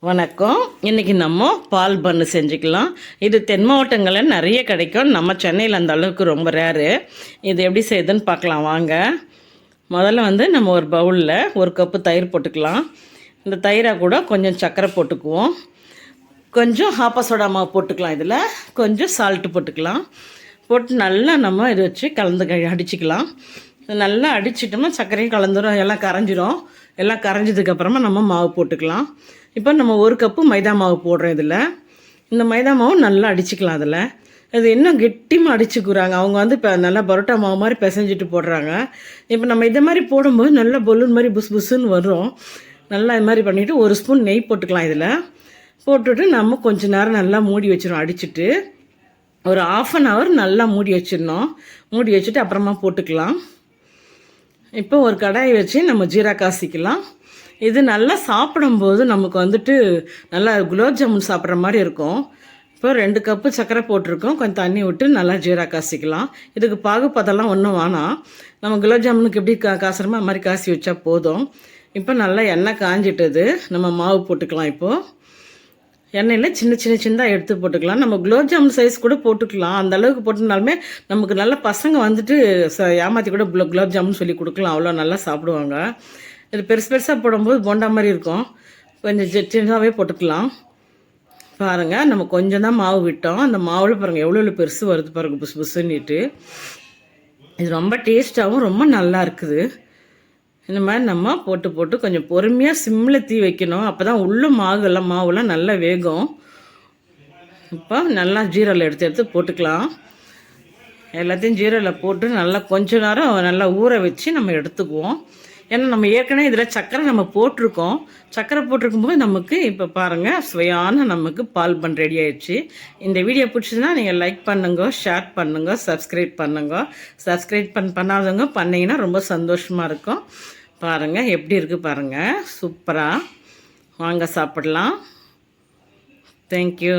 வணக்கம். இன்றைக்கி நம்ம பால் பண்ணு செஞ்சுக்கலாம். இது தென் மாவட்டங்களில் நிறைய கிடைக்கும். நம்ம சென்னையில் அந்த அளவுக்கு ரொம்ப ரேரு இது எப்படி செய்யுதுன்னு பார்க்கலாம். வாங்க. முதல்ல வந்து நம்ம ஒரு பவுலில் ஒரு கப்பு தயிர் போட்டுக்கலாம். இந்த தயிரை கூட கொஞ்சம் சர்க்கரை போட்டுக்குவோம். கொஞ்சம் ஹாப்பா சோடா மாவு போட்டுக்கலாம் இதில். கொஞ்சம் சால்ட்டு போட்டுக்கலாம். போட்டு நல்லா நம்ம இதை வச்சு கலந்து க- அடிச்சுக்கலாம். நல்லா அடிச்சிட்டோம்னா சர்க்கரையும் கலந்துரும். எல்லாம் கரைஞ்சிரும். எல்லாம் கரைஞ்சதுக்கப்புறமா நம்ம மாவு போட்டுக்கலாம். இப்போ நம்ம ஒரு கப்பு மைதா மாவு போடுறோம் இதில். இந்த மைதா மாவு நல்லா அடிச்சுக்கலாம் அதில். இது இன்னும் கெட்டியமாக அடிச்சுக்கிறாங்க? அவங்க வந்து இப்போ நல்லா பரோட்டா மாவு மாதிரி பிசைஞ்சிட்டு போடுறாங்க. இப்போ நம்ம இதை மாதிரி போடும்போது நல்லா பொல்லுன் மாதிரி புஸ் புஸ்ஸுன்னு வரும். நல்லா இது மாதிரி பண்ணிவிட்டு ஒரு ஸ்பூன் நெய் போட்டுக்கலாம் இதில். போட்டுட்டு நம்ம கொஞ்ச நேரம் நல்லா மூடி வச்சிரும் அடிச்சுட்டு. ஒரு ஆஃப் அன் ஹவர் நல்லா மூடி வச்சிடணும். மூடி வச்சுட்டு அப்புறமா போட்டுக்கலாம். இப்போ ஒரு கடாயை வச்சு நம்ம ஜீரா காசிக்கலாம். இது நல்லா சாப்பிடும்போது நமக்கு வந்துட்டு நல்லா குலோப் ஜாமுன் சாப்பிட்ற மாதிரி இருக்கும். இப்போ ரெண்டு கப்பு சர்க்கரை போட்டிருக்கோம். கொஞ்சம் தண்ணி விட்டு நல்லா ஜீரா காசிக்கலாம். இதுக்கு பாகுப்பதெல்லாம் ஒன்றும் வேணாம். நம்ம குலோப் ஜாமுனுக்கு எப்படி கா காசுறமோ அது மாதிரி காசி வச்சா போதும். இப்போ நல்லா எண்ணெய் காஞ்சிட்டது. நம்ம மாவு போட்டுக்கலாம் இப்போது எண்ணெயில் சின்ன சின்ன சின்னதாக எடுத்து போட்டுக்கலாம். நம்ம குலோப் ஜாமுன் சைஸ் கூட போட்டுக்கலாம். அந்த அளவுக்கு போட்டுனாலுமே நமக்கு நல்ல பசங்க வந்துட்டு ச ஏமாற்றி கூட குலோ குலோப் ஜாமுன் சொல்லி கொடுக்கலாம். அவ்வளோ நல்லா சாப்பிடுவாங்க. இது பெருசு பெருசாக போடும்போது போண்டா மாதிரி இருக்கும். கொஞ்சம் சின்னதாகவே போட்டுக்கலாம். பாருங்கள் நம்ம கொஞ்சம் தான் மாவு விட்டோம். அந்த மாவில் பாருங்கள் எவ்வளோ எவ்வளோ பெருசு வருது பாருங்கள் புசு புசுன்னிட்டு. இது ரொம்ப டேஸ்ட்டாகவும் ரொம்ப நல்லா இருக்குது. இந்த மாதிரி நம்ம போட்டு போட்டு கொஞ்சம் பொறுமையாக சிம்மில் தீ வைக்கணும். அப்போ தான் உள்ள மாவுலாம் மாவுலாம் நல்லா வேகும். இப்போ நல்லா ஜீரல் எடுத்து எடுத்து போட்டுக்கலாம். எல்லாத்தையும் ஜீரலில் போட்டு நல்லா கொஞ்ச நேரம் நல்லா ஊற வச்சு நம்ம எடுத்துக்குவோம். ஏன்னா நம்ம ஏற்கனவே இதில் சக்கரை நம்ம போட்டிருக்கோம். சக்கரை போட்டிருக்கும் போது நமக்கு இப்போ பாருங்கள் சுவையான நமக்கு பால் பண் ரெடி ஆயிடுச்சு. இந்த வீடியோ பிடிச்சதுன்னா நீங்கள் லைக் பண்ணுங்க ஷேர் பண்ணுங்க சப்ஸ்கிரைப் பண்ணுங்க. சப்ஸ்கிரைப் பண் பண்ணாதவங்க பண்ணீங்கன்னா ரொம்ப சந்தோஷமாக இருக்கும். பாருங்கள் எப்படி இருக்குது பாருங்கள் சூப்பராக வாங்க சாப்பிடலாம். தேங்க்யூ